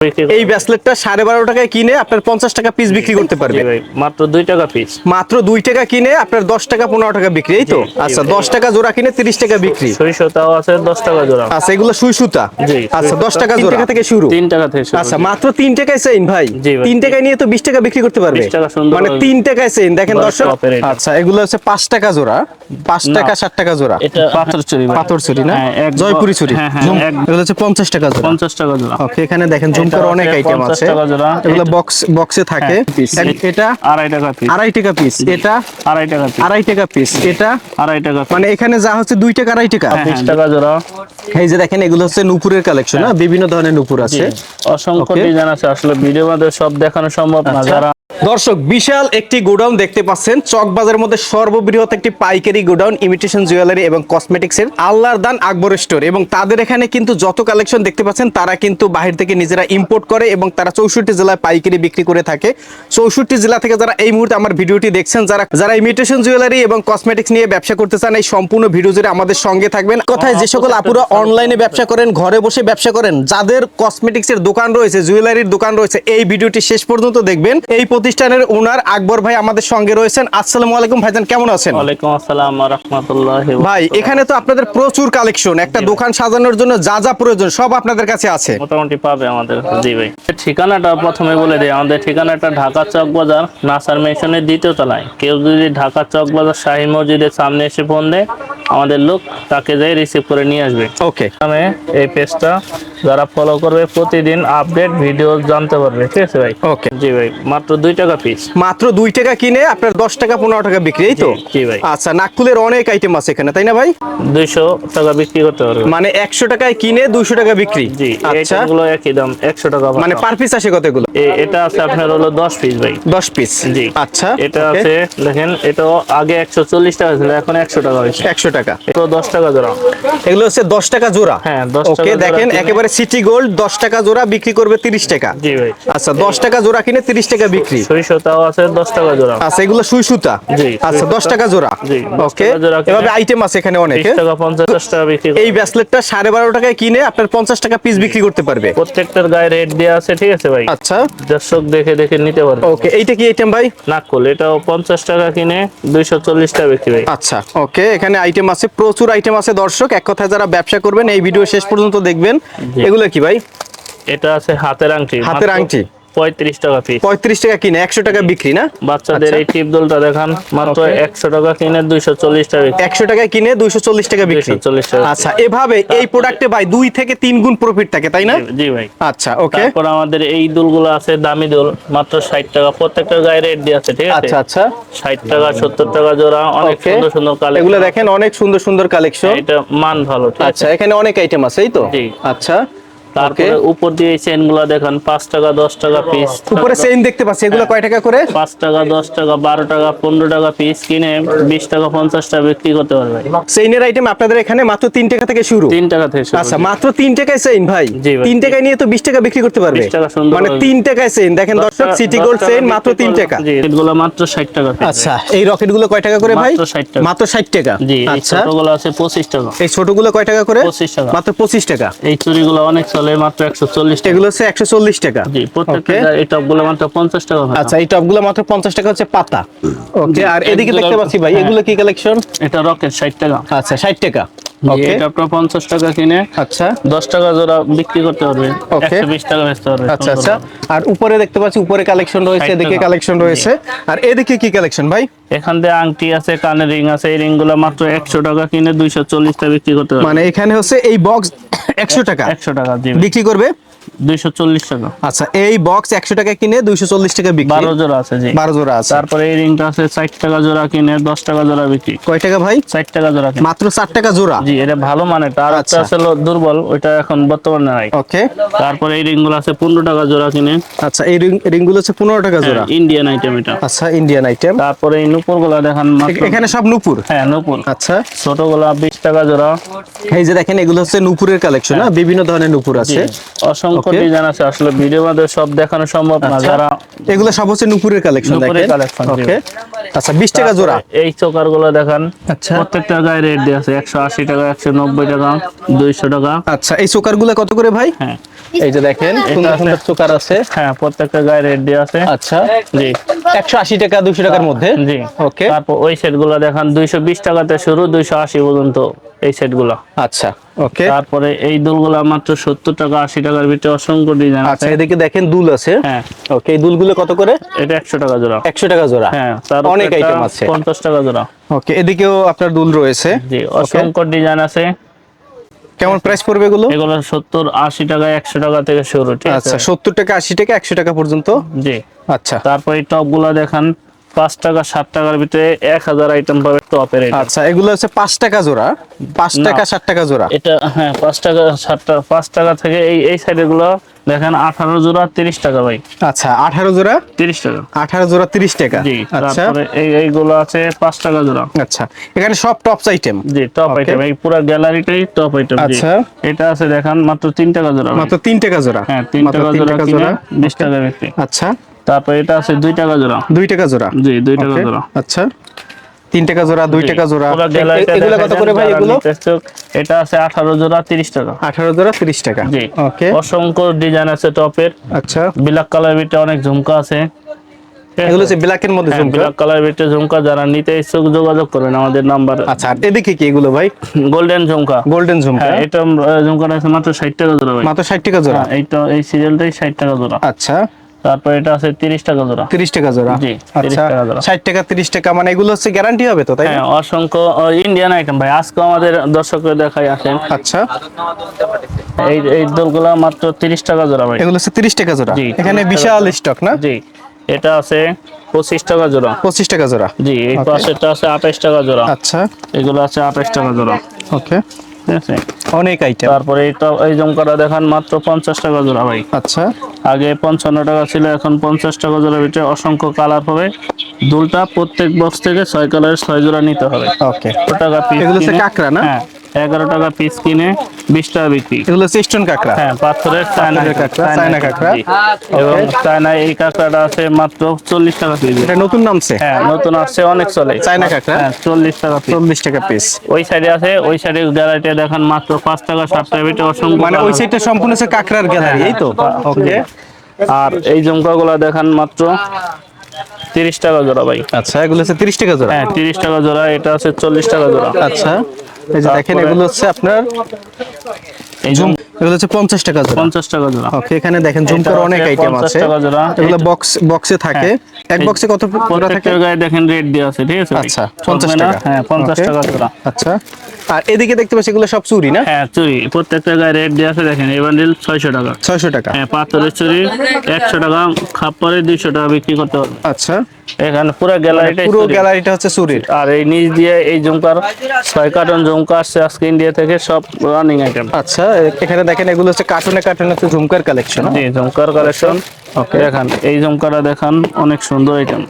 বিক্রি এই ব্রেসলেটটা সাড়ে বারো টাকায় কিনে আপনার পঞ্চাশ টাকা পিস বিক্রি করতে পারবে। মাত্র দুই টাকা পিস মাত্র দুই টাকা কিনে আপনার দশ টাকা পনেরো টাকা বিক্রি এই তো? আচ্ছা। দশ টাকা জোড়া কিনে তিরিশ টাকা বিক্রি। সরিষা তাও আছে দশ টাকা জোড়া। আচ্ছা এগুলো সুই সুতা? জি আচ্ছা দশ টাকা জোড়া। থেকে শুরু। তিন টাকা থেকে শুরু। আচ্ছা মাত্র তিন টাকায় চেইন ভাই? তিন টাকায় নিয়ে তো বিশ টাকা বিক্রি করতে পারবে? 20 টাকা সুন্দর মানে। তিন টাকায় চেইন দেখেন দর্শক। আচ্ছা এগুলো হচ্ছে পাঁচ টাকা জোড়া। পাঁচ টাকা ষাট টাকা জোড়া। এটা পাথর চুরি পাথর চুরি না হ্যাঁ, জয়পুরি চুরি। হ্যাঁ, হ্যাঁ, এগুলো হচ্ছে পঞ্চাশ টাকা জোড়া। পঞ্চাশ টাকা জোড়া। ওকে এখানে দেখেন অনেক আইটেম আছে। এগুলো বক্স বক্সে থাকে। হ্যাঁ, এটা আড়াই টাকা পিস আড়াই টাকা পিস এটা আড়াই টাকা পিস আড়াই টাকা পিস এটা আড়াই টাকা মানে এখানে যা হচ্ছে দুই টাকা আড়াই টাকা। বিশ টাকা। জোড়া এই যে দেখেন এগুলো হচ্ছে নুপুরের কালেকশন বিভিন্ন ধরনের নুপুর আছে। অসংখ্য. ডিজাইন আছে। আসলে ভিডিও মধ্যে সব দেখানো সম্ভব না। আচ্ছা। যারা দর্শক, বিশাল একটি গোডাউন দেখতে পাচ্ছেন। চকবাজারের মধ্যে সর্ববৃহৎ একটি পাইকারি গোডাউন ইমিটেশন জুয়েলারি এবং কসমেটিক্স এর আল্লাহর দান আকবর স্টোর এবং তাদের এখানে কিন্তু যত কালেকশন দেখতে পাচ্ছেন, তারা কিন্তু বাহির থেকে নিজেরা ইম্পোর্ট করে এবং তারা চৌষট্টি জেলায় পাইকারি বিক্রি করে থাকে। চৌষট্টি জেলা থেকে যারা এই মুহূর্তে আমার ভিডিওটি দেখছেন, যারা যারা ইমিটেশন জুয়েলারি এবং কসমেটিক্স নিয়ে ব্যবসা করতে চান, এই সম্পূর্ণ ভিডিও জুড়ে আমাদের সঙ্গে থাকবেন। কথায় যে সকল আপুরা অনলাইনে ব্যবসা করেন, ঘরে বসে ব্যবসা করেন, যাদের কসমেটিক্স এর দোকান রয়েছে জুয়েলারির দোকান রয়েছে, এই ভিডিওটি শেষ পর্যন্ত দেখবেন। এই প্রতিষ্ঠানের ওনার আকবর ভাই আমাদের সঙ্গে রয়েছেন। আসসালামু আলাইকুম ভাইজান কেমন আছেন? ওয়ালাইকুম আসসালাম রহমতুল্লাহ ভাই এখানে তো আপনাদের প্রচুর কালেকশন একটা দোকান সাজানোর জন্য যা যা প্রয়োজন সব আপনাদের কাছে আছে। মোটামুটি পাবে আমাদের জি ভাই। ঠিকানাটা প্রথমে বলে দিই আমাদের ঠিকানাটা ঢাকা চক বাজার নাসার মেশনের দ্বিতীয় তলায়। কেউ যদি ঢাকা চক বাজার শাহী মসজিদের সামনে এসে ফোন দেয় আমাদের লোক তাকে যাই রিসিভ করে নিয়ে আসবে। ওকে। নামে এই পেজটা যারা ফলো করবে প্রতিদিন আপডেট ভিডিও জানতে পারবে। ঠিক আছে ভাই? ওকে। জি ভাই মাত্র দুই টাকা পিস মাত্র দুই টাকা কিনে আপনার দশ টাকা পনেরো টাকা বিক্রি এই তো? জি, জি ভাই। আচ্ছা নাকফুলের অনেক আইটেম আছে এখানে তাই না ভাই? দুইশো টাকা বিক্রি করতে পারবে। মানে একশো টাকায় কিনে দুশো টাকা বিক্রি। জি আচ্ছা। এইগুলো একই দাম একশো টাকা মানে পার পিস আসে কত এগুলো এটা আছে আপনার হলো দশ পিস ভাই। দশ পিস জি। আচ্ছা এটা আছে দেখেন এটা আগে একশো চল্লিশ টাকা ছিল এখন একশো টাকা হয়েছে। একশো টাকা। এটা দশ টাকা জোড়া। এগুলো হচ্ছে দশ টাকা জোড়া? হ্যাঁ, 10 টাকা ওকে দেখেন একেবারে সিটি গোল্ড দশ টাকা জোড়া বিক্রি করবে তিরিশ টাকা। জি ভাই। আচ্ছা দশ টাকা জোড়া কিনে তিরিশ টাকা বিক্রি। আছে টাকা জোড়া। আচ্ছা এগুলো সুই সুতা? জি, আচ্ছা সুই দশ সুতা। টাকা জোড়া। জি, ওকে টাকা জোড়া কিনে- এভাবে আইটেম আছে এখানে অনেক বিশ টাকা পঞ্চাশ টাকা বিক্রি এই ব্রেসলেটটা সাড়ে বারো টাকায় কিনে আপনার পঞ্চাশ টাকা পিস বিক্রি করতে পারবে। প্রত্যেকটার গায়ে রেট আছে ঠিক আছে ভাই? আচ্ছা। দর্শক দেখে দেখে নিতে পারবে। ওকে এইটা কি আইটেম ভাই? নাকল এটাও পঞ্চাশ টাকা কিনে দুইশো চল্লিশ টাকা বিক্রি ভাই। আচ্ছা ওকে এখানে আইটেম আছে প্রচুর আইটেম আছে দর্শক। এক কথায় যারা ব্যবসা করবেন এই ভিডিও শেষ পর্যন্ত দেখবেন। এগুলো কি ভাই? এটা আছে হাতের আংটি হাতের আংটি? পঁয়ত্রিশ টাকা পিস পঁয়ত্রিশ টাকা কিনে একশো টাকা বিক্রি না? বাচ্চাদের আচ্ছা। এই টিপ দোলটা দেখান মাত্র. একশো টাকা কিনে দুইশো চল্লিশ টাকা একশো টাকায় কিনে দুইশো চল্লিশ টাকা বিক্রি। 240 টাকা। আচ্ছা এভাবে এই প্রোডাক্টে ভাই দুই থেকে তিন গুণ প্রফিট থাকে তাই না? জি ভাই আচ্ছা ওকে তারপর আমাদের এই দুলগুলো আছে দামি দুল মাত্র ষাট টাকা। প্রত্যেকটার গায়ে রেট দিয়ে আছে ঠিক আছে? আচ্ছা আচ্ছা। ষাট টাকা সত্তর টাকা জোড়া অনেক সুন্দর সুন্দর কালেকশন এগুলো দেখেন অনেক সুন্দর সুন্দর কালেকশন এটা মান ভালো আচ্ছা এখানে অনেক আইটেম আছে এই তো? জি। আচ্ছা। তারপরে উপর দিয়ে চেনগুলা দেখেন পাঁচ টাকা দশ টাকা পিস উপরে চেইন দেখতে পাচ্ছি এগুলো কয় টাকা করে? পাঁচ টাকা দশ টাকা বারো টাকা পনেরো টাকা পিস কিনে বিশ টাকা পঞ্চাশ টাকা বিক্রি করতে পারবে। চেইনের আইটেম আপনাদের এখানে মাত্র তিন টাকা থেকে শুরু। তিন টাকা থেকে আচ্ছা মাত্র তিন টাকায় চেইন ভাই। তিন টাকায় নিয়ে তো বিশ টাকা বিক্রি করতে পারবে। 20 টাকা সুন্দর মানে তিন টাকায় চেইন দেখেন দর্শক সিটি গোল্ড চেইন মাত্র তিন টাকা। এগুলো মাত্র ষাট টাকা আচ্ছা এই রকেটগুলো কয় টাকা করে ভাই? মাত্র 60 টাকা। মাত্র ষাট টাকা। আচ্ছা। ছোটগুলো আছে পঁচিশ টাকা। এই ছোটগুলো কয় টাকা করে? 25 টাকা। মাত্র পঁচিশ টাকা। এই চুরিগুলো অনেক চলে মাত্র একশো চল্লিশ টাকা এগুলো হচ্ছে একশো চল্লিশ টাকা জি প্রত্যেকটা. এই টপগুলো মাত্র পঞ্চাশ টাকা ভাড়া। আচ্ছা এই টপগুলো মাত্র পঞ্চাশ টাকা হচ্ছে পাতা ওকে আর এদিকে দেখতে পাচ্ছি ভাই হ্যাঁ। এগুলো কি কালেকশন এটা রকেট ষাট টাকা আচ্ছা ষাট টাকা জি, ওকে এটা আপনার পঞ্চাশ টাকা কিনে আচ্ছা। দশ টাকা জোড়া বিক্রি করতে পারবে। একশো বিশ টাকা বেচতে পারবে আচ্ছা আচ্ছা। আর উপরে দেখতে পাচ্ছি উপরে কালেকশন রয়েছে এদিকে কালেকশন রয়েছে। আর এদিকে কি কালেকশন ভাই? এখান থেকে আংটি আছে কানের রিং আছে এই রিংগুলো মাত্র একশো টাকা কিনে দুইশো চল্লিশ টাকা বিক্রি করতে পারবে। মানে এখানে হচ্ছে এই বক্স একশো টাকা। একশো টাকা বিক্রি করবে? টাকা। আচ্ছা এই বক্স একশো টাকা কিনে বিক্রি। জোড়া আছে জি। বারো জোড়া আছে। তারপরে এই রিংটা আছে ষাট টাকা জোড়া কিনে দশ টাকা জোড়া বিক্রি। কয় টাকা ভাই? ষাট টাকা জোড়া মাত্র চার টাকা জোড়া? জি এটা ভালো মানের। আর একটা আচ্ছা। দুর্বল ওইটা এখন বর্তমানে নাই। ওকে তারপরে এই রিংগুলো আছে পনেরো টাকা জোড়া কিনে। আচ্ছা এই রিং রিংগুলো হচ্ছে পনেরো টাকা জোড়া। ইন্ডিয়ান আইটেম এটা। আচ্ছা ইন্ডিয়ান আইটেম তারপরে এই নুপুরগুলা দেখান মাত্র। এখানে সব নুপুর? হ্যাঁ নুপুর। আচ্ছা। ছোটগুলা বিশ টাকা জোড়া। এই যে দেখেন এগুলো হচ্ছে নুপুরের কালেকশন না বিভিন্ন ধরনের নুপুর আছে। অসংখ্য Okay. ডিজাইন আছে? আসলে মধ্যে সব দেখানো সম্ভব না। আচ্ছা। যারা এগুলো সব হচ্ছে নুপুরের কালেকশন নুপুরের দেখেন। ওকে। আচ্ছা বিশ টাকা জোড়া। এই চোকারগুলো দেখান। আচ্ছা। প্রত্যেকটা গায়ে রেট দিয়ে আছে। একশো আশি টাকা একশো নব্বই টাকা দুইশো টাকা। আচ্ছা এই চোকার কত করে ভাই? হ্যাঁ। এই যে দেখেন সুন্দর সুন্দর চোকার আছে। হ্যাঁ প্রত্যেকটা গায়ে রেট আছে। আচ্ছা জি। টাকা টাকার মধ্যে? জি। ওকে তারপর ওই দেখান দুইশো বিশ টাকাতে শুরু পর্যন্ত এই সেটগুলো আচ্ছা ওকে তারপরে এই দুলগুলা মাত্র সত্তর টাকা আশি টাকার ভিতরে অসংখ্য ডিজাইন আচ্ছা আছে। এদিকে দেখেন দুল আছে। হ্যাঁ। ওকে এই দুলগুলো কত করে? এটা একশো টাকা জোড়া। একশো টাকা জোড়া। হ্যাঁ তার অনেক আইটেম আছে। পঞ্চাশ টাকা জোড়া। ওকে এদিকেও আপনার দুল রয়েছে। জি অসংখ্য ডিজাইন আছে। কেমন প্রাইস পড়বে এগুলো? এগুলো সত্তর আশি টাকা একশো টাকা থেকে শুরু ঠিক আছে? আচ্ছা সত্তর টাকা আশি টাকা একশো টাকা পর্যন্ত? জি। আচ্ছা। তারপর এই টপ দেখেন দেখান পাঁচ টাকা সাত টাকার ভিতরে এক হাজার আইটেম পাবে এটা আচ্ছা এগুলো হচ্ছে পাঁচ টাকা জোড়া। পাঁচ টাকা ষাট টাকা জোড়া। এটা হ্যাঁ পাঁচ টাকা সাত টাকা পাঁচ টাকা থেকে এই এই সাইডেরগুলো দেখেন আঠারো জোড়া তিরিশ টাকা ভাই। আচ্ছা আঠারো জোড়া? তিরিশ টাকা। আঠারো জোড়া তিরিশ টাকা। আচ্ছা। এই এইগুলো আছে পাঁচ টাকা জোড়া। আচ্ছা এখানে সব টপস আইটেম জি টপ আইটেম এই পুরো গ্যালারিটাই টপ আইটেম আচ্ছা। এটা আছে দেখান মাত্র তিন টাকা জোড়া মাত্র তিন টাকা জোড়া। হ্যাঁ তিন টাকা জোড়া জোড়া। বিশ টাকা আচ্ছা। তারপর এটা আছে দুই টাকা জোড়া। দুই টাকা জোড়া? জি দুই টাকা জোড়া। আচ্ছা। তিন টাকা জোড়া দুই টাকা জোড়া। এগুলো কত করে ভাই এগুলো? এটা আছে আঠারো জোড়া তিরিশ টাকা। আঠারো জোড়া তিরিশ টাকা। জি। ওকে অসংখ্য ডিজাইন আছে টপের আচ্ছা। ব্ল্যাক কালার ভিতরে অনেক ঝুমকা আছে? এগুলো হচ্ছে ব্ল্যাকের মধ্যে ঝুমকা। ব্ল্যাক কালার ভিতরে ঝুমকা যারা নিতে ইচ্ছুক যোগাযোগ করবেন আমাদের নাম্বার আচ্ছা আর এদিকে কি এগুলো ভাই? গোল্ডেন ঝুমকা। গোল্ডেন ঝুমকা। হ্যাঁ এটা আহ, ঝুমকাটা আছে মাত্র ষাট টাকা জোড়া ভাই। মাত্র ষাট টাকা জোড়া? হ্যাঁ এইটা এই সিরিয়ালটাই ষাট টাকা জোড়া। আচ্ছা। তারপর এটা আছে তিরিশ টাকা জোড়া তিরিশ টাকা জোড়া জি, আচ্ছা টাকা জোড়া। ষাট টাকা তিরিশ টাকা মানে এগুলো হচ্ছে গ্যারান্টি হবে তো তাই হ্যাঁ অসংখ্য ইন্ডিয়ান আইটেম ভাই। আজকে আমাদের দর্শকদের দেখাই আসেন। আচ্ছা। এই এই দোলগুলা মাত্র তিরিশ টাকা জোড়া ভাই। এগুলো হচ্ছে তিরিশ টাকা জোড়া এখানে বিশাল স্টক না? জি এটা আছে পঁচিশ টাকা জোড়া পঁচিশ টাকা জোড়া জি এই. পাশেরটা আছে আঠাশ টাকা জোড়া আচ্ছা। এগুলো আছে আঠাশ টাকা জোড়া ওকে ঠিক আছে অনেক আইটেম তারপরে এইটা এই জমকাটা দেখান মাত্র পঞ্চাশ টাকা জোড়া ভাই। আচ্ছা। আগে পঞ্চান্ন টাকা ছিল এখন পঞ্চাশ টাকা জোড়া ভিতরে অসংখ্য কালার হবে। দুলটা প্রত্যেক বক্স থেকে ছয় কালারের ছয় জোড়া নিতে হবে। ওকে হচ্ছে কাঁকড়া না? হ্যাঁ। এগারো টাকা পিস কিনে বিশ টাকা বিক্রি। এগুলো হচ্ছে স্টোন কাঁকড়া। হ্যাঁ পাথরের চায়না কাঁকড়া, চায়না কাঁকড়া। এবং চায়না এই কাঁকড়াটা আছে মাত্র চল্লিশ টাকা পিস এটা নতুন নামছে? হ্যাঁ নতুন আসছে অনেক চলে। চায়না কাঁকড়া? হ্যাঁ চল্লিশ টাকা পিস চল্লিশ টাকা পিস ওই সাইডে আছে ওই সাইডে গ্যালারিটা দেখান মাত্র পাঁচ টাকা সাত টাকা ভিতরে অসংখ্য মানে ওই। সাইডটা সম্পূর্ণ হচ্ছে কাঁকড়ার গ্যালারি এই তো? ওকে আর এই জমকাগুলো দেখান মাত্র তিরিশ টাকা জোড়া ভাই। আচ্ছা এগুলো হচ্ছে তিরিশ টাকা জোড়া? হ্যাঁ তিরিশ টাকা জোড়া এটা আছে চল্লিশ টাকা জোড়া। আচ্ছা। এই যে দেখেন এগুলো হচ্ছে আপনার এই এগুলো হচ্ছে পঞ্চাশ টাকা জোড়া। পঞ্চাশ টাকা জোড়া। ওকে এখানে দেখেন অনেক আইটেম 50 টাকা জোড়া। এগুলো বক্স বক্সে থাকে। এক বক্সে কত জোড়া থাকে? গায়ে দেখেন রেট দেওয়া আছে ঠিক আছে? আচ্ছা সব পঞ্চাশ হয় না? টাকা। হ্যাঁ পঞ্চাশ Okay. টাকা জোড়া। আচ্ছা। আর এদিকে দেখতে পাচ্ছি এগুলো সব চুরি না? হ্যাঁ চুরি। প্রত্যেকটা গায়ে রেট দেওয়া আছে দেখেন এই বান্ডিল ছয়শো টাকা। ছয়শো টাকা। হ্যাঁ পাথরের চুরি একশো টাকা খাপ পরে দুইশো টাকা বিক্রি করতে হবে। আচ্ছা। এখানে পুরো গ্যালারিটাই পুরো গ্যালারিটা হচ্ছে চুরির। আর এই নিচ দিয়ে এই জুমকার ছয় কার্টন জুমকা আসছে আজকে ইন্ডিয়া থেকে সব রানিং আইটেম আচ্ছা এখানে দেখেন এগুলো হচ্ছে কার্টুনে কার্টুনে হচ্ছে ঝুমকার কালেকশন জি ঝুমকার কালেকশন ওকে। দেখান এই ঝুমকারা দেখান অনেক সুন্দর আইটেম?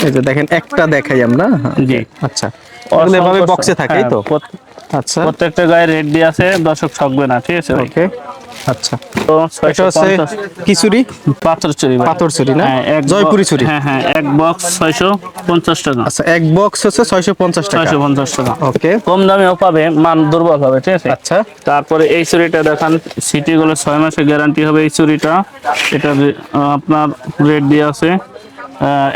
এই যে দেখেন একটা দেখাই আমরা হ্যাঁ, জি। আচ্ছা। এভাবে বক্সে থাকে হ্যাঁ, তো? আচ্ছা। প্রত্যেকটা গায়ে রেট দিয়ে আছে দর্শক ঠকবে না ঠিক আছে ওকে আচ্ছা। তো এটা হচ্ছে কি চুরি পাথর চুরি পাথর চুরি না? হ্যাঁ, এক জয়পুরি চুরি? হ্যাঁ হ্যাঁ এক বক্স টাকা। আচ্ছা এক বক্স হচ্ছে টাকা। টাকা। ওকে। কম দামেও পাবে মান দুর্বল হবে ঠিক আছে? আচ্ছা। তারপরে এই চুরিটা দেখান সিটি গুলো ছয় মাসের গ্যারান্টি হবে এই চুরিটা। এটা আপনার রেট দিয়ে আছে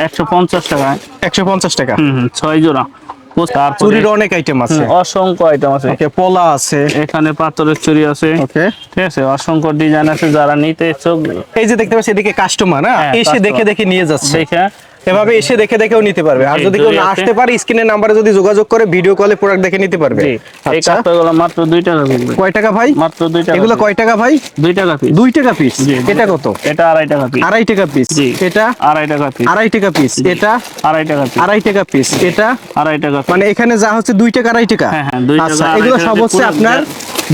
একশো পঞ্চাশ টাকায়। একশো পঞ্চাশ টাকা। হুম হুম ছয় জোড়া। চুরির অনেক আইটেম আছে। অসংখ্য আইটেম আছে। ওকে পলা আছে। এখানে পাথরের চুরি আছে। ওকে। ঠিক আছে অসংখ্য ডিজাইন আছে যারা নিতে ইচ্ছুক। এই যে দেখতে পাচ্ছি এদিকে কাস্টমার না হ্যাঁ, এসে দেখে দেখে নিয়ে যাচ্ছে। দেখে এভাবে এসে দেখে দেখেও নিতে পারবে। আর যদি কেউ না আসতে পারে স্ক্রিনের নাম্বারে যদি যোগাযোগ করে ভিডিও কলে প্রোডাক্ট দেখে নিতে পারবে। আচ্ছা। মাত্র দুই টাকা পিস কয় টাকা ভাই? মাত্র দুই টাকা এগুলো কয় টাকা ভাই? দুই টাকা পিস। দুই টাকা পিস। এটা কত? এটা আড়াই টাকা পিস। আড়াই টাকা পিস। এটা? আড়াই টাকা পিস। আড়াই টাকা পিস। এটা? আড়াই টাকা পিস। আড়াই টাকা পিস। এটা? আড়াই টাকা। মানে এখানে যা হচ্ছে দুই টাকা আড়াই টাকা? হ্যাঁ, হ্যাঁ, দুই টাকা, আচ্ছা এগুলো সব হচ্ছে আপনার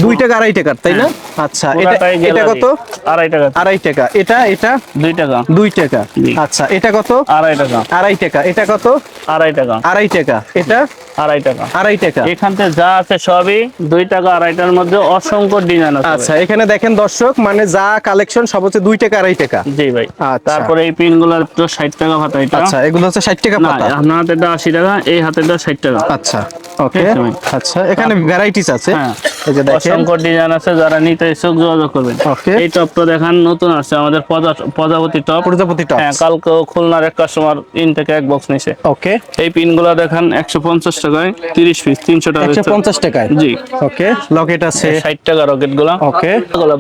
দুই টাকা আড়াই টাকার তাই না? আচ্ছা এটা এটা কত? আড়াই টাকা। আড়াই টাকা। এটা এটা? দুই টাকা। দুই টাকা। আচ্ছা এটা কত? আড়াই টাকা। আড়াই টাকা। এটা কত? আড়াই টাকা। আড়াই টাকা। এটা? আড়াই টাকা। আড়াই টাকা। এখান থেকে যা আছে সবই দুই টাকা আড়াইটার মধ্যে অসংখ্য ডিজাইন আছে আচ্ছা এখানে দেখেন দর্শক মানে যা কালেকশন সব হচ্ছে দুই টাকা আড়াই টাকা। জি ভাই। আচ্ছা। তারপরে এই পিনগুলো তো ষাট টাকা ভাতা এটা। আচ্ছা এগুলো হচ্ছে ষাট টাকা পাতা আপনার হাতেটা আশি টাকা এই হাতেটা ষাট টাকা। আচ্ছা ওকে। আচ্ছা এখানে ভ্যারাইটিস আছে। হ্যাঁ। এই যে দেখেন। অসংখ্য ডিজাইন আছে যারা নিতে ইচ্ছুক যোগাযোগ করবেন. এই টপটা দেখান নতুন আছে আমাদের প্রজা- প্রজাপতি টপ। প্রজাপতি টপ। হ্যাঁ কালকে খুলনার এক কাস্টমার ইন থেকে এক বক্স নিছে। ওকে এই পিনগুলা দেখান একশো পঞ্চাশ টাকায় তিরিশ পিস তিনশো টাকা একশো পঞ্চাশ টাকায়? জি। ওকে লকেট আছে। ষাট টাকা রকেটগুলা। ওকে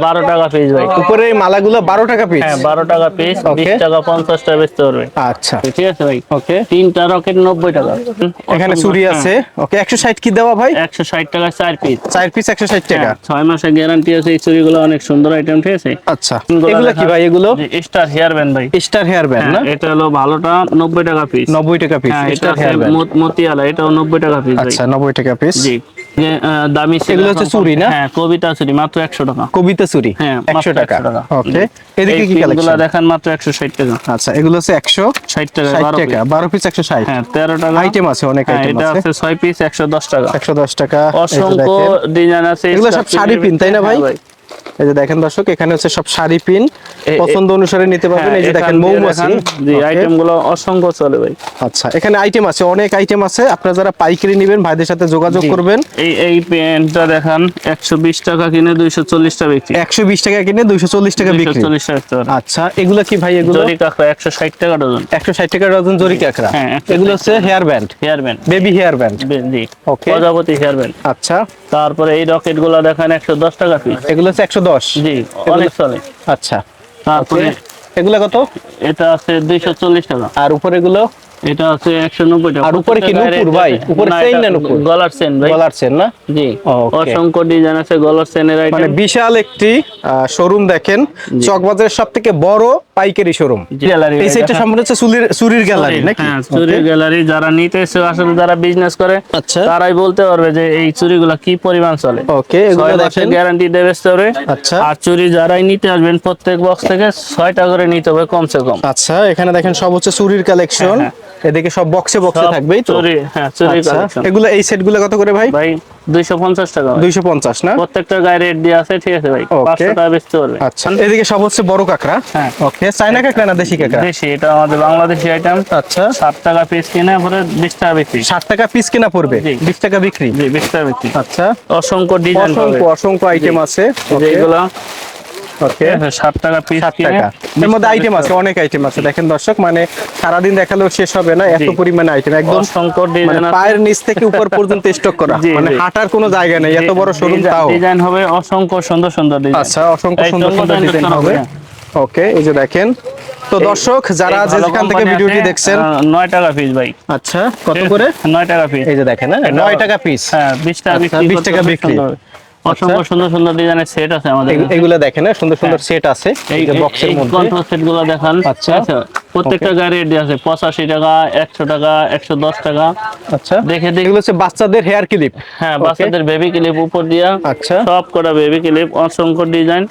বারো টাকা পিস ভাই। উপরে মালাগুলো বারো টাকা পিস হ্যাঁ বারো টাকা পিস. বিশ টাকা পঞ্চাশ টাকা বেচতে পারবে। আচ্ছা। ঠিক আছে ভাই? ওকে তিনটা রকেট নব্বই টাকা। এখানে চুরি আছে। ওকে একশো ষাট কি দেওয়া ভাই? একশো ষাট টাকা চার পিস চার পিস একশো ষাট টাকা। ছয় মাসের গ্যারান্টি আছে। এই চুরিগুলো অনেক সুন্দর আইটেম ঠিক আছে? আচ্ছা। এগুলো কি ভাই এগুলো? স্টার হেয়ার ব্যান্ড ভাই। স্টার হেয়ার ব্যান্ড না? হ্যাঁ, এটা হলো ভালোটা। নব্বই টাকা পিস নব্বই টাকা পিস হ্যাঁ এটা মতিয়ালা এটাও নব্বই টাকা পিস আচ্ছা নব্বই টাকা পিস জি। দামি এগুলো হচ্ছে চুড়ি না? হ্যাঁ কবিতা চুরি মাত্র একশো টাকা। কবিতা চুরি হ্যাঁ একশো টাকা। 100 টাকা। ওকে এদিকে কি কালেকশন দেখান মাত্র একশো ষাট টাকা। আচ্ছা এগুলো হচ্ছে একশো ষাট টাকা ষাট বারো টাকা। বারো পিস একশো ষাট। হ্যাঁ তেরো টাকা। আইটেম আছে অনেক হ্যাঁ আইটেম এটা আছে। আছে ছয় পিস একশো দশ টাকা। একশো দশ টাকা। অসংখ্য ডিজাইন আছে এগুলো সব শাড়ি পিন, তাই না ভাই? এই যে দেখেন দর্শক এখানে হচ্ছে সব শাড়ি পিন পছন্দ অনুসারে নিতে পারবেন। হ্যাঁ, এই যে দেখেন মৌমাছি জি Okay. আইটেমগুলো অসংখ্য চলে ভাই। আচ্ছা এখানে আইটেম আছে অনেক আইটেম আছে। আপনারা যারা পাইকারি নেবেন ভাইদের সাথে যোগাযোগ করবেন। এই এই পেনটা দেখান একশো বিশ টাকা কিনে দুইশো চল্লিশ টাকা বিক্রি। একশো বিশ টাকা কিনে দুইশো চল্লিশ টাকা বিক্রি। চল্লিশ টাকা আচ্ছা এগুলো কি ভাই এগুলো? জরি কাঁকড়া একশো ষাট টাকা ডজন। একশো ষাট টাকা ডজন জরি কাঁকড়া। হ্যাঁ, এগুলো হচ্ছে hair band hair band baby hair band জি। Okay. প্রজাপতি হেয়ার ব্যান্ড আচ্ছা। তারপরে এই রকেটগুলো দেখেন একশো দশ টাকা পিস এগুলো হচ্ছে একশো দশ। জি অনেক চলে আচ্ছা। তারপরে এগুলো কত? এটা আছে দুইশো চল্লিশ টাকা। আর উপরে গুলো এটা আছে একশো নব্বই টাকা। আর উপরে কি নুপুর ভাই? উপরে চেইন না নুপুর? গলার চেইন ভাই। গলার চেইন না? জি অসংখ্য ডিজাইন আছে গলার চেনের মানে বিশাল একটি শোরুম দেখেন। চকবাজারের সব থেকে বড় পাইকারি শোরুম এই সাইডটা সম্পূর্ণ হচ্ছে চুরির চুরির গ্যালারি নাকি? হ্যাঁ চুরির গ্যালারি যারা নিতে এসে আসলে যারা বিজনেস করে আচ্ছা। তারাই বলতে পারবে যে এই চুরিগুলা কি পরিমাণ চলে। ওকে এগুলো দেখেন। গ্যারান্টি দেবে স্টোরে আচ্ছা। আর চুরি যারাই নিতে আসবেন প্রত্যেক বক্স থেকে ছয়টা করে নিতে হবে কমসে কম। আচ্ছা এখানে দেখেন সব হচ্ছে চুরির কালেকশন হ্যাঁ, এদিকে সব বক্সে বক্সে থাকবেই তো? চুরি হ্যাঁ চুরি আচ্ছা। কালেকশন এগুলো এই সেটগুলো কত করে ভাই? ভাই দুইশো পঞ্চাশ টাকা ভাই। দুইশো পঞ্চাশ না? প্রত্যেকটা গায়ে রেট দিয়ে আছে ঠিক আছে ভাই। Okay. পাঁচশো টাকা বেচতে পারবে। আচ্ছা এদিকে সব হচ্ছে বড় কাঁকড়া? হ্যাঁ। ওকে চায়না কাঁকড়া না দেশি কাঁকড়া? দেশি এটা আমাদের বাংলাদেশি আইটেম আচ্ছা। সাত টাকা পিস কিনা পরে বিশ টাকা বিক্রি। ষাট টাকা পিস কিনা পড়বে? জি। বিশ টাকা বিক্রি? জি টাকা বিক্রি। আচ্ছা। অসংখ্য ডিজাইন অসংখ্য অসংখ্য আইটেম আছে। এগুলো ওকে ষাট টাকা পিস ষাট টাকা। এর মধ্যে আইটেম আছে অনেক আইটেম আছে। দেখেন দর্শক মানে সারাদিন দেখালেও শেষ হবে না এত জি। আইটেম একদম অসংখ্য মানে ডিজাইন পায়ের নিচ থেকে উপর পর্যন্ত স্টক করা। মানে হাঁটার কোনো জায়গা নেই এত বড় শোরুম তাও। ডিজাইন হবে অসংখ্য সুন্দর সুন্দর ডিজাইন আচ্ছা অসংখ্য সুন্দর সুন্দর ডিজাইন হবে। ওকে এই যে দেখেন। তো দর্শক যারা যেখান থেকে ভিডিওটি দেখছেন নয় টাকা পিস ভাই। আচ্ছা কত করে? নয় টাকা পিস এই যে দেখেন হ্যাঁ, নয় টাকা পিস হ্যাঁ বিশ টাকা আচ্ছা, বিক্রি 20 টাকা করতে বিক্রি। সুন্দর। অসংখ্য সুন্দর সুন্দর ডিজাইনের সেট আছে আমাদের এগুলো দেখেন হ্যাঁ, সুন্দর সুন্দর সেট আছে এই যে বক্সের মধ্যে। কন্ট্রোল সেটগুলো দেখান। আচ্ছা। আচ্ছা প্রত্যেকটা গাড়ি রেট আছে পঁচাশি টাকা একশো টাকা একশো দশ টাকা। আচ্ছা। দেখে দেখে এগুলো হচ্ছে বাচ্চাদের হেয়ার ক্লিপ হ্যাঁ বাচ্চাদের বেবি ক্লিপ উপর দিয়া। আচ্ছা। সব কটা বেবি ক্লিপ অসংখ্য ডিজাইন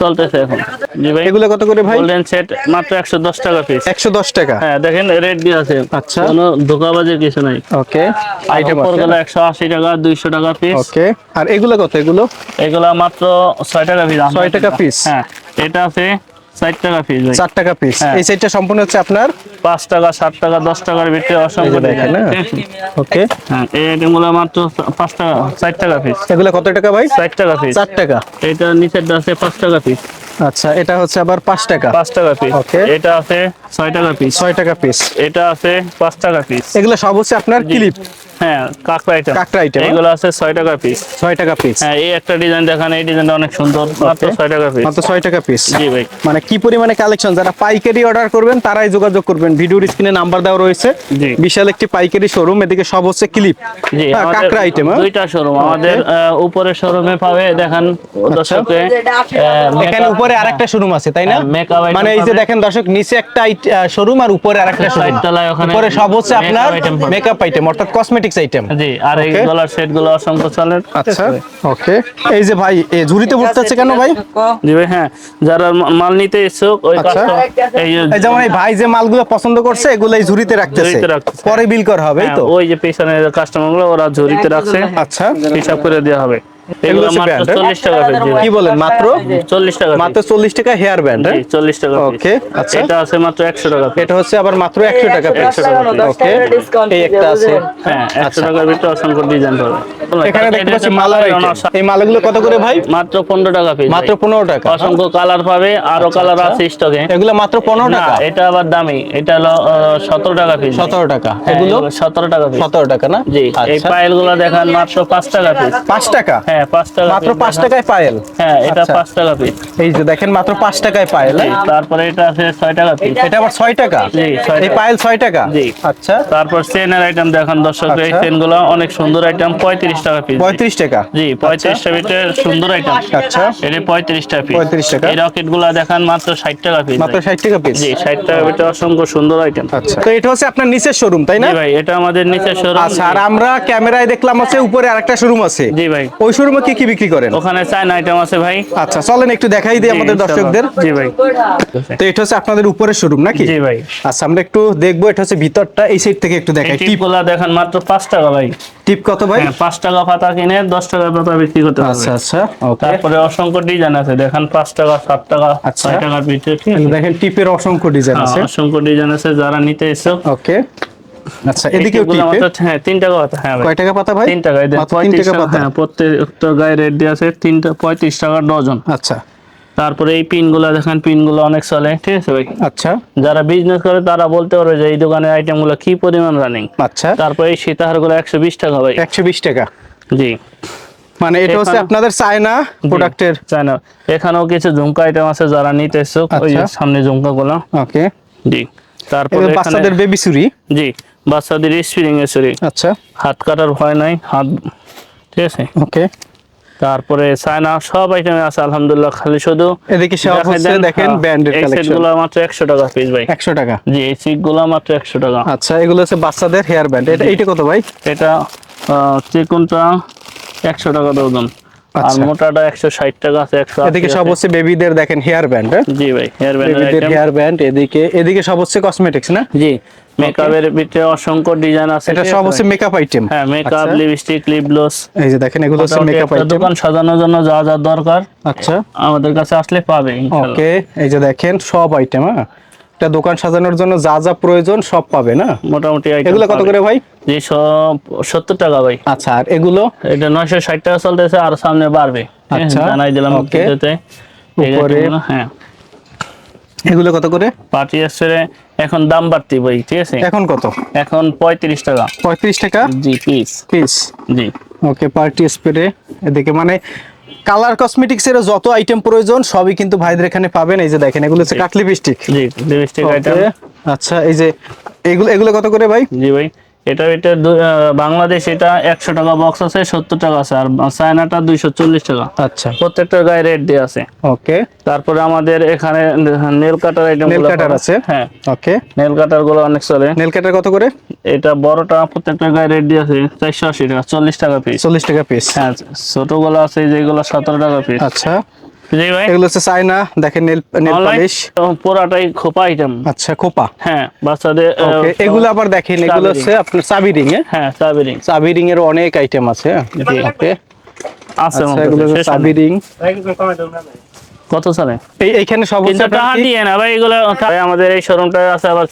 চলতেছে এখন। জি ভাই এগুলো কত করে ভাই? গোল্ডেন সেট মাত্র একশো দশ টাকা পিস একশো দশ টাকা। হ্যাঁ দেখেন রেট দিয়ে আছে। আচ্ছা। কোনো ধোকাবাজের কিছু নাই। ওকে আইটেম উপর আছে। গুলো একশো আশি টাকা দুইশো টাকা পিস ওকে আর এগুলো কত এগুলো? এগুলা মাত্র ছয় টাকা পিস ছয় টাকা পিস হ্যাঁ এটা আছে ষাট টাকা পিস ভাই। চার টাকা পিস হ্যাঁ। এই সম্পূর্ণ হচ্ছে আপনার? পাঁচ টাকা সাত টাকা দশ টাকার ভিতরে অসংখ্য দেখেন, হ্যাঁ। ওকে হ্যাঁ এই মাত্র টাকা পিস এগুলো কত টাকা ভাই? ষাট টাকা পিস চার টাকা। এটা নিচের আছে পাঁচ টাকা পিস আচ্ছা এটা হচ্ছে আবার পাঁচ টাকা। পাঁচ টাকা পিস Okay. এটা আছে ছয় টাকা পিস টাকা পিস এটা আছে পাঁচ টাকা পিস এগুলো সব হচ্ছে আপনার ক্লিপ হ্যাঁ কাঁকড়া আইটেম কাঁকড়া item, হ্যাঁ? এগুলো আছে ছয় টাকা পিস টাকা পিস হ্যাঁ এই একটা ডিজাইন দেখান এই ডিজাইনটা অনেক সুন্দর। মাত্র Okay. টাকা পিস মাত্র ছয় টাকা পিস জি ভাই। মানে কি পরিমাণে কালেকশন যারা পাইকারি অর্ডার করবেন তারাই যোগাযোগ করবেন। ভিডিওর স্ক্রিনে নাম্বার দেওয়া রয়েছে। জি। বিশাল একটি পাইকারি শোরুম এদিকে সব হচ্ছে ক্লিপ জি কাঁকড়া আইটেম দুইটা শোরুম আমাদের আহ, উপরের শোরুমে পাবে দেখেন আচ্ছা। এখানে উপরে আরেকটা শোরুম আছে তাই না? হ্যাঁ, মানে এই যে দেখেন দর্শক নিচে একটা শোরুম আর উপরে আরেকটা শোরুম উপরে সব হচ্ছে আপনার মেকআপ আইটেম অর্থাৎ কসমেটিক কসমেটিক্স আইটেম জি আর এই সেটগুলো অসংখ্য চলে আচ্ছা ওকে এই যে ভাই এই ঝুড়িতে ভর্তি আছে কেন ভাই? জি ভাই হ্যাঁ যারা মাল নিতে ইচ্ছুক ওই আচ্ছা। এই যেমন এই ভাই যে মালগুলো পছন্দ করছে এগুলো এই ঝুড়িতে রাখতেছে। পরে বিল করা হবে হ্যাঁ, তো? ওই যে পেছনের কাস্টমারগুলো ওরা ঝুড়িতে রাখছে। আচ্ছা। হিসাব করে দেওয়া হবে। মাত্র brand, হ্যাঁ? চল্লিশ টাকা। কি বলেন মাত্র? চল্লিশ টাকা মাত্র চল্লিশ টাকা হেয়ার ব্যান্ড চল্লিশ টাকা। আচ্ছা। এটা আছে মাত্র একশো টাকা এটা হচ্ছে আবার মাত্র একশো টাকা পিস 100 টাকা piece। ওকে এই একটা আছে। হ্যাঁ একশো আচ্ছা। টাকার ভিতরে অসংখ্য ডিজাইন পাবে। এখানে দেখতে পাচ্ছি মালার এই মালাগুলো কত করে ভাই? মাত্র পনেরো টাকা পিস মাত্র পনেরো টাকা। অসংখ্য কালার পাবে আরও কালার আছে স্টকে এগুলো মাত্র পনেরো টাকা? এটা আবার দামি। এটা হলো সতেরো টাকা পিস সতেরো টাকা। এগুলো? সতেরো টাকা সতেরো টাকা না? জি এই আচ্ছা। পায়েলগুলো দেখান মাত্র পাঁচ টাকা পিস পাঁচ টাকা? হ্যাঁ পাঁচ টাকা মাত্র টাকায় পায়েল। হ্যাঁ এটা আচ্ছা। পাঁচ টাকা পিস এই যে দেখেন মাত্র পাঁচ টাকায় পায়েল হ্যাঁ? তারপরে এটা আছে ছয় টাকা পিস এটা আবার টাকা? জি, এই পায়েল টাকা? জি। আচ্ছা। তারপর চেনের আইটেম দেখান দর্শক এই আচ্ছা। অনেক সুন্দর আইটেম পঁয়ত্রিশ টাকা পিস পঁয়ত্রিশ টাকা? জি পঁয়ত্রিশটা ভিতরে সুন্দর আইটেম আচ্ছা। এটা পঁয়ত্রিশটা পিস 35 টাকা। এই রকেটগুলা দেখান মাত্র ষাট টাকা পিস মাত্র ষাট টাকা পিস জি ষাট টাকা ভিতরে অসংখ্য সুন্দর আইটেম আচ্ছা। তো এটা হচ্ছে আপনার নিচের শোরুম তাই না? জি ভাই এটা আমাদের নিচে শোরুম আচ্ছা আর আমরা ক্যামেরায় দেখলাম হচ্ছে উপরে আরেকটা শোরুম আছে। জি ভাই। ওই শোরুমে কি কি বিক্রি করেন? ওখানে চাইনা আইটেম আছে ভাই। আচ্ছা চলেন একটু দেখাই দিই আমাদের দর্শকদের। জি ভাই। তো এটা হচ্ছে আপনাদের উপরের শোরুম নাকি? জি ভাই। আচ্ছা আমরা একটু দেখব এটা হচ্ছে ভিতরটা এই সাইড থেকে একটু দেখাই। দেখান মাত্র পাঁচ টাকা ভাই। টিপ কত ভাই? হ্যাঁ পাঁচ টাকা পাতা কিনে দশ টাকা পাতা বিক্রি করতে আচ্ছা পারবে। আচ্ছা ওকে তারপরে অসংখ্য ডিজাইন আছে দেখেন পাঁচ টাকা সাত টাকা আচ্ছা। ছয় টাকার ভিতরে ঠিক আছে? দেখেন টিপের অসংখ্য ডিজাইন হ্যাঁ, আছে। অসংখ্য ডিজাইন আছে যারা নিতে ইচ্ছুক ওকে আচ্ছা এদিকেও হ্যাঁ তিন টাকা পাতা হ্যাঁ কয় টাকা পাতা ভাই? তিন টাকা এদের মাত্র তিন পঁয়ত্রিশ টাকা টাকা পাতা? হ্যাঁ প্রত্যেকটা গায়ে রেট দিয়ে আছে তিনটা পঁয়ত্রিশ টাকা ডজন। আচ্ছা। তারপরে এই পিনগুলো দেখেন পিনগুলো অনেক চলে ঠিক আছে ভাই? আচ্ছা। যারা বিজনেস করে তারা বলতে পারবে যে এই দোকানের আইটেমগুলো কি পরিমাণ রানিং আচ্ছা। তারপরে এই সীতাহারগুলো একশো বিশ টাকা ভাই। একশো বিশ টাকা। জি। মানে এটা হচ্ছে আপনাদের চায়না প্রোডাক্টের চায়না। এখানেও কিছু ঝুমকা আইটেম আছে যারা নিতে ইচ্ছুক ওই আচ্ছা। সামনে ঝুমকা গুলো ওকে। জি। তারপরে বাচ্চাদের বেবি চুরি। জি। বাচ্চাদের স্প্রিং ছুরি। আচ্ছা। হাত কাটার ভয় নাই হাত ঠিক আছে? ওকে। তারপরে চায়না সব আইটেম আছে আলহামদুলিল্লাহ খালি শুধু এদিকে সব হচ্ছে দেখেন হ্যাঁ, কালেকশন সেটগুলো মাত্র একশো টাকা পিস ভাই। একশো টাকা। জি এই সিটগুলো মাত্র একশো টাকা। আচ্ছা এগুলো হচ্ছে বাচ্চাদের হেয়ার ব্যান্ড এটা এইটা কত ভাই? এটা চিকুনটা একশো টাকা ডজন। আর আচ্ছা। মোটাটা একশো ষাট টাকা আছে একশো এদিকে সব হচ্ছে বেবিদের দেখেন হেয়ার ব্যান্ড জি ভাই হেয়ার ব্যান্ডের বেবিদের হেয়ার ব্যান্ড এদিকে এদিকে সব হচ্ছে কসমেটিক্স না? জি মেকআপের ভিতরে অসংখ্য ডিজাইন আছে এটা সব হচ্ছে? মেকআপ আইটেম হ্যাঁ মেকআপ। লিপস্টিক লিপ গ্লোস এই যে দেখেন এগুলো হচ্ছে মেকআপ আইটেম দোকান সাজানোর জন্য যা যা দরকার আচ্ছা। আমাদের কাছে আসলে পাবে ইনশাআল্লাহ। ওকে এই যে দেখেন সব আইটেম হ্যাঁ? এটা দোকান সাজানোর জন্য যা যা প্রয়োজন সব পাবে না? মোটামুটি এগুলো কত করে ভাই? জি সব সত্তর টাকা ভাই। আচ্ছা আর এগুলো? এটা নয়শো ষাট টাকা চলতেছে আর সামনে বাড়বে। হ্যাঁ, আচ্ছা, জানাই দিলাম. উপরে- হ্যাঁ। এগুলো কত করে? পার্টি এসে এখন দাম বাড়তি ভাই ঠিক আছে? এখন কত? এখন পঁয়ত্রিশ টাকা। পঁয়ত্রিশ টাকা? জি পিস পিস জি। Okay party spray. এদিকে মানে কালার কসমেটিক্স এর যত আইটেম প্রয়োজন সবই কিন্তু ভাইদের এখানে পাবেন। এই যে দেখেন এগুলো হচ্ছে কাটলি পিস্টিক জি লিপস্টিক আইটেম আচ্ছা এই যে এগুলো এগুলো কত করে ভাই? জি ভাই। এটা এটা বাংলাদেশ এটা একশো টাকা বক্স আছে সত্তর টাকা আছে আর চায়নাটা দুইশো চল্লিশ টাকা। আচ্ছা। প্রত্যেকটা গায়ে রেট দিয়ে আছে। ওকে। তারপরে আমাদের এখানে nail cutter item nail cutter আছে। হ্যাঁ। ওকে। নেল কাটারগুলো অনেক চলে। নেল কাটার কত করে? এটা বড়টা প্রত্যেকটা গায়ে রেট দিয়ে আছে চারশো আশি টাকা চল্লিশ টাকা পিস চল্লিশ টাকা পিস হ্যাঁ ছোটগুলো আছে যেগুলো সতেরো টাকা পিস আচ্ছা। জি ভাই? এগুলো হচ্ছে চায়না দেখেন নেল নেল অনলাইন পুরাটাই খোপা আইটেম আচ্ছা খোপা। হ্যাঁ বাচ্চাদের এগুলো আবার দেখেন এগুলো হচ্ছে আপনার চাবি রিং এ। হ্যাঁ চাবি চাবি রিং এর অনেক আইটেম আছে। জি। ওকে আছে আচ্ছা এগুলো চাবি রিং কত সালে? এইখানে সব হচ্ছে টাকা দিয়ে না ভাই এগুলো আমাদের এই শোরুমটা আছে আবার?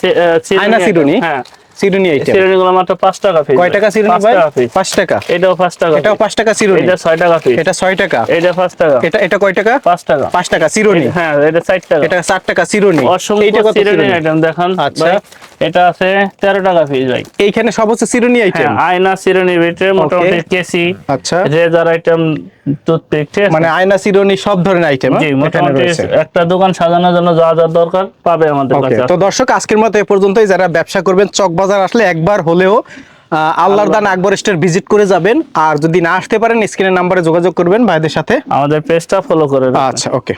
হ্যাঁ। চিরুনি আইটেমগুলো মাত্র পাঁচ টাকা পিস কয় টাকা চিরুনি ভাই? পিস পাঁচ টাকা। এটাও পাঁচ টাকা এটাও piece। পাঁচ টাকা চিরুনি এটা ছয় টাকা পিস এটা ছয় টাকা। এটা পাঁচ টাকা। এটা এটা কয় টাকা? পাঁচ টাকা। পাঁচ টাকা চিরুনি হ্যাঁ এটা টাকা। এটা টাকা অসংখ্য এইটা কত চিরুনি আইটেম দেখান। আচ্ছা। এটা আছে তেরো টাকা পিস ভাই। এইখানে সব হচ্ছে চিরুনি আইটেম হ্যাঁ আয়না চিরুনি ভিতরে মোটামুটি কেসি আচ্ছা। রেজার আইটেম টুথপিক মানে আয়না সব ধরনের আইটেম এখানে রয়েছে। একটা দোকান সাজানোর জন্য যা যা দরকার পাবে আমাদের কাছে। তো দর্শক আজকের মতো এ পর্যন্তই। যারা ব্যবসা করবেন চক বাজার আসলে একবার হলেও আল্লাহর দান আকবর স্টোর ভিজিট করে যাবেন। আর যদি না আসতে পারেন স্ক্রিনের নাম্বারে যোগাযোগ করবেন ভাইদের সাথে। আমাদের পেজটা ফলো করে আচ্ছা ওকে